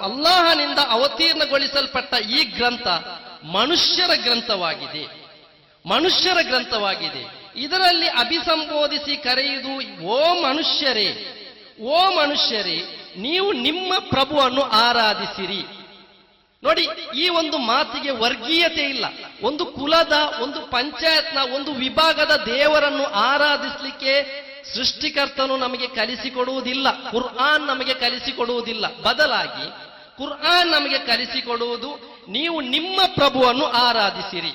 ಅಲ್ಲಾಹನಿಂದ ಅವತೀರ್ಣಗೊಳಿಸಲ್ಪಟ್ಟ ಈ ಗ್ರಂಥ ಮನುಷ್ಯರ ಗ್ರಂಥವಾಗಿದೆ. ಮನುಷ್ಯರ ಗ್ರಂಥವಾಗಿದೆ. ಇದರಲ್ಲಿ ಅಭಿಸಂಬೋಧಿಸಿ ಕರೆಯುವುದು, ಓ ಮನುಷ್ಯರೇ ಓ ಮನುಷ್ಯರೇ, ನೀವು ನಿಮ್ಮ ಪ್ರಭುವನ್ನು ಆರಾಧಿಸಿರಿ. ನೋಡಿ, ಈ ಒಂದು ಮಾತಿಗೆ ವರ್ಗೀಯತೆ ಇಲ್ಲ. ಒಂದು ಕುಲದ, ಒಂದು ಪಂಚಾಯತ್ನ, ಒಂದು ವಿಭಾಗದ ದೇವರನ್ನು ಆರಾಧಿಸಲಿಕ್ಕೆ ಸೃಷ್ಟಿಕರ್ತನು ನಮಗೆ ಕಲಿಸಿಕೊಡುವುದಿಲ್ಲ. ಕುರ್ಆನ್ ನಮಗೆ ಕಲಿಸಿಕೊಡುವುದಿಲ್ಲ. ಬದಲಾಗಿ ಕುರ್ಆನ್ ನಮಗೆ ಕಲಿಸಿಕೊಡುವುದು, ನೀವು ನಿಮ್ಮ ಪ್ರಭುವನ್ನು ಆರಾಧಿಸಿರಿ.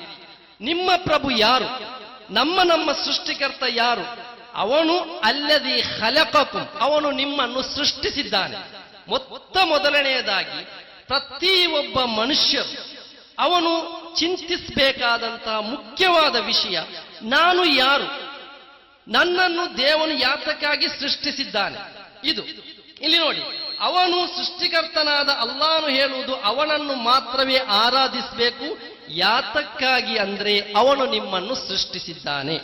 ನಿಮ್ಮ ಪ್ರಭು ಯಾರು? ನಮ್ಮ ನಮ್ಮ ಸೃಷ್ಟಿಕರ್ತ ಯಾರು? ಅವನು ಅಲ್ಲದಿ ಹಲಪಕು ಅವನು ನಿಮ್ಮನ್ನು ಸೃಷ್ಟಿಸಿದ್ದಾನೆ. ಮೊತ್ತ ಮೊದಲನೆಯದಾಗಿ, ಪ್ರತಿಯೊಬ್ಬ ಮನುಷ್ಯರು, ಅವನು ಚಿಂತಿಸಬೇಕಾದಂತಹ ಮುಖ್ಯವಾದ ವಿಷಯ, ನಾನು ಯಾರು? ನನ್ನನ್ನು ದೇವನು ಯಾತಕ್ಕಾಗಿ ಸೃಷ್ಟಿಸಿದ್ದಾನೆ? ಇದು. ಇಲ್ಲಿ ನೋಡಿ. ಅವನು ಸೃಷ್ಟಿಕರ್ತನಾದ ಅಲ್ಲಾನು ಹೇಳುವುದು ಅವನನ್ನು ಮಾತ್ರವೇ ಆರಾಧಿಸಬೇಕು. ಯಾತಕ್ಕಾಗಿ ಅಂದ್ರೆ ಅವನು ನಿಮ್ಮನ್ನು ಸೃಷ್ಟಿಸಿದ್ದಾನೆ.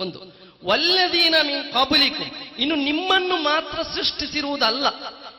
ಒಂದು ಒಲ್ಲದೀನ ಮೀನ್ ಕಬಲಿಕು ಇನ್ನು ನಿಮ್ಮನ್ನು ಮಾತ್ರ ಸೃಷ್ಟಿಸಿರುವುದಲ್ಲ.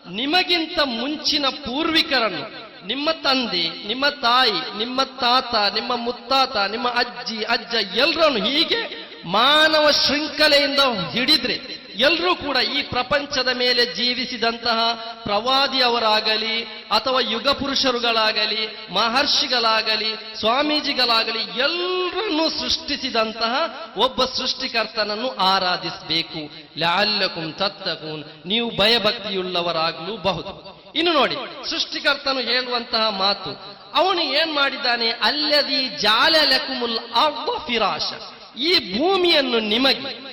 ನಿಮಗಿಂತ ಮುಂಚಿನ ಪೂರ್ವಿಕರನ್ನು, ನಿಮ್ಮ ತಂದೆ, ನಿಮ್ಮ ತಾಯಿ, ನಿಮ್ಮ ತಾತ, ನಿಮ್ಮ ಮುತ್ತಾತ, ನಿಮ್ಮ ಅಜ್ಜಿ, ಅಜ್ಜ ಎಲ್ಲರನ್ನು ಹೀಗೆ ಮಾನವ ಶೃಂಖಲೆಯಿಂದ ಹಿಡಿದ್ರೆ ಎಲ್ಲರೂ ಕೂಡ ಈ ಪ್ರಪಂಚದ ಮೇಲೆ ಜೀವಿಸಿದಂತಹ ಪ್ರವಾದಿಯವರಾಗಲಿ ಅಥವಾ ಯುಗ ಪುರುಷರುಗಳಾಗಲಿ, ಮಹರ್ಷಿಗಳಾಗಲಿ, ಸ್ವಾಮೀಜಿಗಳಾಗಲಿ ಎಲ್ಲರನ್ನು ಸೃಷ್ಟಿಸಿದಂತಹ ಒಬ್ಬ ಸೃಷ್ಟಿಕರ್ತನನ್ನು ಆರಾಧಿಸಬೇಕು. ಲ್ಯಾಲ್ಯಕುನ್ ತತ್ತಕೂನ್. ನೀವು ಭಯಭಕ್ತಿಯುಳ್ಳವರಾಗಲೂ ಬಹುದು ಇನ್ನು ನೋಡಿ, ಸೃಷ್ಟಿಕರ್ತನು ಹೇಳುವಂತಹ ಮಾತು, ಅವನು ಏನ್ ಮಾಡಿದ್ದಾನೆ? ಅಲ್ಲದಿ ಜಾಲ ಲಕುಮುಲ್ ಫಿರಾಶ. ಈ ಭೂಮಿಯನ್ನು ನಿಮಗೆ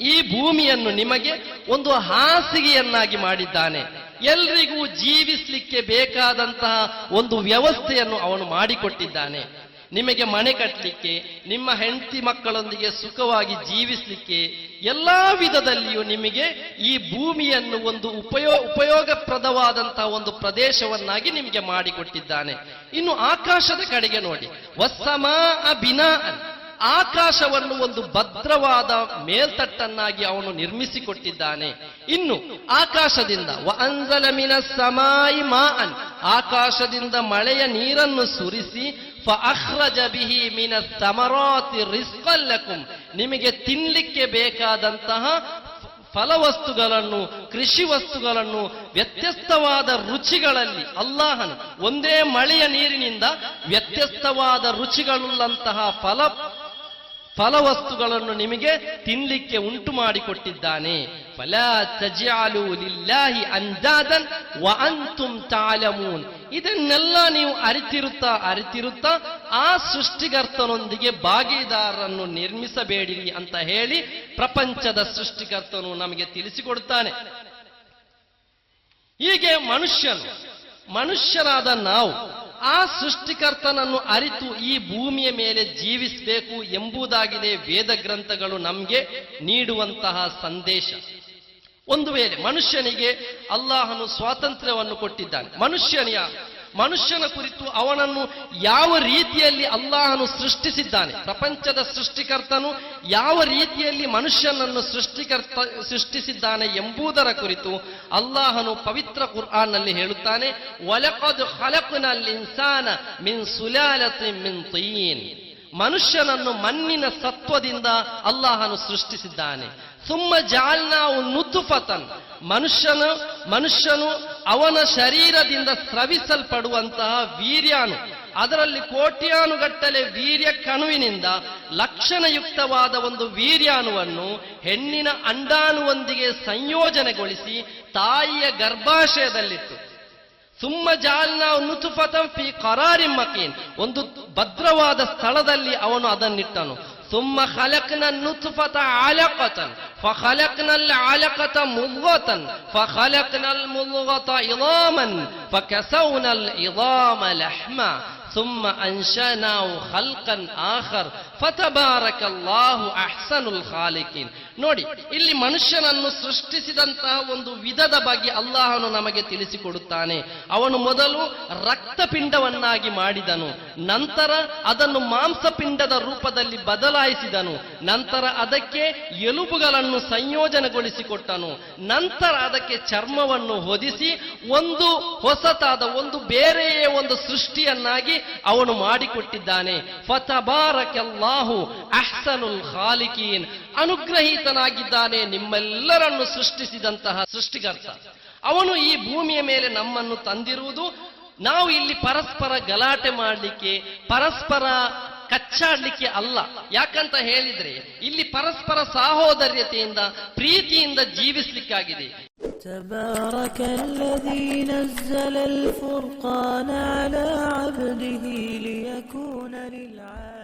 ಈ ಭೂಮಿಯನ್ನು ನಿಮಗೆ ಒಂದು ಹಾಸಿಗೆಯನ್ನಾಗಿ ಮಾಡಿದ್ದಾನೆ. ಎಲ್ರಿಗೂ ಜೀವಿಸಲಿಕ್ಕೆ ಬೇಕಾದಂತಹ ಒಂದು ವ್ಯವಸ್ಥೆಯನ್ನು ಅವನು ಮಾಡಿಕೊಟ್ಟಿದ್ದಾನೆ. ನಿಮಗೆ ಮನೆ ಕಟ್ಟಲಿಕ್ಕೆ ನಿಮ್ಮ ಹೆಂಡತಿ ಮಕ್ಕಳೊಂದಿಗೆ ಸುಖವಾಗಿ ಜೀವಿಸಲಿಕ್ಕೆ ಎಲ್ಲಾ ವಿಧದಲ್ಲಿಯೂ ನಿಮಗೆ ಈ ಭೂಮಿಯನ್ನು ಒಂದು ಉಪಯೋ, ಉಪಯೋಗಪ್ರದವಾದಂತಹ ಒಂದು ಪ್ರದೇಶವನ್ನಾಗಿ ನಿಮಗೆ ಮಾಡಿಕೊಟ್ಟಿದ್ದಾನೆ. ಇನ್ನು ಆಕಾಶದ ಕಡೆಗೆ ನೋಡಿ. ವಸ್ತಮ ಬಿನಾ ಆಕಾಶವನ್ನು ಒಂದು ಭದ್ರವಾದ ಮೇಲ್ತಟ್ಟನ್ನಾಗಿ ಅವನು ನಿರ್ಮಿಸಿಕೊಟ್ಟಿದ್ದಾನೆ. ಇನ್ನು ಆಕಾಶದಿಂದ ವ ಅಂಜಲ ಮಿನ ಸಮಾಯಿ ಮಾನ್ ಆಕಾಶದಿಂದ ಮಳೆಯ ನೀರನ್ನು ಸುರಿಸಿ ಅಹ್ರಜ ಬಿಹಿ ಮಿನ ಸಮರಾತಿ ರಿಸ್ಕಲ್ಲಕುಂ ನಿಮಗೆ ತಿನ್ಲಿಕ್ಕೆ ಬೇಕಾದಂತಹ ಫಲವಸ್ತುಗಳನ್ನು, ಕೃಷಿ ವಸ್ತುಗಳನ್ನು, ವ್ಯತ್ಯಸ್ತವಾದ ರುಚಿಗಳಲ್ಲಿ, ಅಲ್ಲಾಹನು, ಒಂದೇ ಮಳೆಯ ನೀರಿನಿಂದ ವ್ಯತ್ಯಸ್ತವಾದ ರುಚಿಗಳುಳ್ಳಂತಹ ಫಲ ಫಲವಸ್ತುಗಳನ್ನು ನಿಮಗೆ ತಿನ್ಲಿಕ್ಕೆ ಉಂಟು ಮಾಡಿಕೊಟ್ಟಿದ್ದಾನೆ. ಫಲಾ ತಜಾಲು ಲಿಲ್ಲಾಹಿ ಅಂಜಾದನ್ ವ ಅಂತುಂ ತಾಲಮೂನ್. ಇದನ್ನೆಲ್ಲ ನೀವು ಅರಿತಿರುತ್ತಾ ಅರಿತಿರುತ್ತಾ ಆ ಸೃಷ್ಟಿಕರ್ತನೊಂದಿಗೆ ಭಾಗಿದಾರರನ್ನು ನಿರ್ಮಿಸಬೇಡಿರಿ ಅಂತ ಹೇಳಿ ಪ್ರಪಂಚದ ಸೃಷ್ಟಿಕರ್ತನು ನಮಗೆ ತಿಳಿಸಿಕೊಡುತ್ತಾನೆ. ಹೀಗೆ ಮನುಷ್ಯನು, ಮನುಷ್ಯರಾದ ನಾವು ಆ ಸೃಷ್ಟಿಕರ್ತನನ್ನು ಅರಿತು ಈ ಭೂಮಿಯ ಮೇಲೆ ಜೀವಿಸಬೇಕು ಎಂಬುದಾಗಿದೆ ವೇದ ಗ್ರಂಥಗಳು ನಮಗೆ ನೀಡುವಂತಹ ಸಂದೇಶ. ಒಂದು ವೇಳೆ ಮನುಷ್ಯನಿಗೆ ಅಲ್ಲಾಹನು ಸ್ವಾತಂತ್ರ್ಯವನ್ನು ಕೊಟ್ಟಿದ್ದಾನೆ. ಮನುಷ್ಯನಿಯ ಮನುಷ್ಯನ ಕುರಿತು ಅವನನ್ನು ಯಾವ ರೀತಿಯಲ್ಲಿ ಅಲ್ಲಾಹನು ಸೃಷ್ಟಿಸಿದ್ದಾನೆ? ಪ್ರಪಂಚದ ಸೃಷ್ಟಿಕರ್ತನು ಯಾವ ರೀತಿಯಲ್ಲಿ ಮನುಷ್ಯನನ್ನು ಸೃಷ್ಟಿಕರ್ತ, ಸೃಷ್ಟಿಸಿದ್ದಾನೆ ಎಂಬುದರ ಕುರಿತು ಅಲ್ಲಾಹನು ಪವಿತ್ರ ಕುರ್ಆನ್ನಲ್ಲಿ ಹೇಳುತ್ತಾನೆ ಒಲಕದ್ ಖಲಕ್ನಲ್ ಇನ್ಸಾನ ಮಿನ್ ಸುಲಾಲತಿ ಮಿನ್ ತೀನ್. ಮನುಷ್ಯನನ್ನು ಮಣ್ಣಿನ ಸತ್ವದಿಂದ ಅಲ್ಲಾಹನು ಸೃಷ್ಟಿಸಿದ್ದಾನೆ. ಸುಮ್ಮ ಜಾಲ್ನಾವು ನುತುಫತನ್ ಮನುಷ್ಯನ, ಮನುಷ್ಯನು ಅವನ ಶರೀರದಿಂದ ಸ್ರವಿಸಲ್ಪಡುವಂತಹ ವೀರ್ಯಾನು ಅದರಲ್ಲಿ ಕೋಟ್ಯಾನುಗಟ್ಟಲೆ ವೀರ್ಯ ಕಣುವಿನಿಂದ ಲಕ್ಷಣಯುಕ್ತವಾದ ಒಂದು ವೀರ್ಯಾನುವನ್ನು ಹೆಣ್ಣಿನ ಅಂಡಾನುವೊಂದಿಗೆ ಸಂಯೋಜನೆಗೊಳಿಸಿ ತಾಯಿಯ ಗರ್ಭಾಶಯದಲ್ಲಿತ್ತು. ಸುಮ್ಮ ಜಾಲ್ನ ನುತುಫತಂ ಫಿ ಕರಾರಿ ಮಕೀನ್. ಒಂದು ಭದ್ರವಾದ ಸ್ಥಳದಲ್ಲಿ ಅವನು ಅದನ್ನಿಟ್ಟನು. ಸುಮ್ಮ ಹಲಕ್ನ ನುತುಫತ ಆಲಕತನು. فخلقنا العلقة مضغة فخلقنا المضغة عظاما فكسونا العظام لحما. ಸುಮ್ಮ خلقا ಖಲ್ಕನ್ فتبارك الله أحسن الخالقين. ನೋಡಿ, ಇಲ್ಲಿ ಮನುಷ್ಯನನ್ನು ಸೃಷ್ಟಿಸಿದಂತಹ ಒಂದು ವಿಧದ ಬಗ್ಗೆ ಅಲ್ಲಾಹನು ನಮಗೆ ತಿಳಿಸಿಕೊಡುತ್ತಾನೆ. ಅವನು ಮೊದಲು ರಕ್ತಪಿಂಡವನ್ನಾಗಿ ಮಾಡಿದನು. ನಂತರ ಅದನ್ನು ಮಾಂಸಪಿಂಡದ ರೂಪದಲ್ಲಿ ಬದಲಾಯಿಸಿದನು. ನಂತರ ಅದಕ್ಕೆ ಎಲುಬುಗಳನ್ನು ಸಂಯೋಜನೆಗೊಳಿಸಿಕೊಟ್ಟನು. ನಂತರ ಅದಕ್ಕೆ ಚರ್ಮವನ್ನು ಹೊದಿಸಿ ಒಂದು ಹೊಸತಾದ, ಒಂದು ಬೇರೆಯೇ ಒಂದು ಸೃಷ್ಟಿಯನ್ನಾಗಿ ಅವನು ಮಾಡಿಕೊಟ್ಟಿದ್ದಾನೆ. ಫತಬಾರಕಲ್ಲಾಹು ಅಹ್ಸನುಲ್ ಖಾಲಿಕೀನ್. ಅನುಗ್ರಹೀತನಾಗಿದ್ದಾನೆ ನಿಮ್ಮೆಲ್ಲರನ್ನು ಸೃಷ್ಟಿಸಿದಂತಹ ಸೃಷ್ಟಿಕರ್ತ. ಅವನು ಈ ಭೂಮಿಯ ಮೇಲೆ ನಮ್ಮನ್ನು ತಂದಿರುವುದು. ನಾವು ಇಲ್ಲಿ ಪರಸ್ಪರ ಗಲಾಟೆ ಮಾಡಲಿಕ್ಕೆ, ಪರಸ್ಪರ ಕಚ್ಚಾಡ್ಲಿಕ್ಕೆ ಅಲ್ಲ ಯಾಕಂತ ಹೇಳಿದ್ರೆ ಇಲ್ಲಿ ಪರಸ್ಪರ ಸಾಹೋದರ್ಯತೆಯಿಂದ ಪ್ರೀತಿಯಿಂದ ಜೀವಿಸ್ಲಿಕ್ಕಾಗಿದೆ تبارك الذي نزل الفرقان على عبده ليكون للعالمين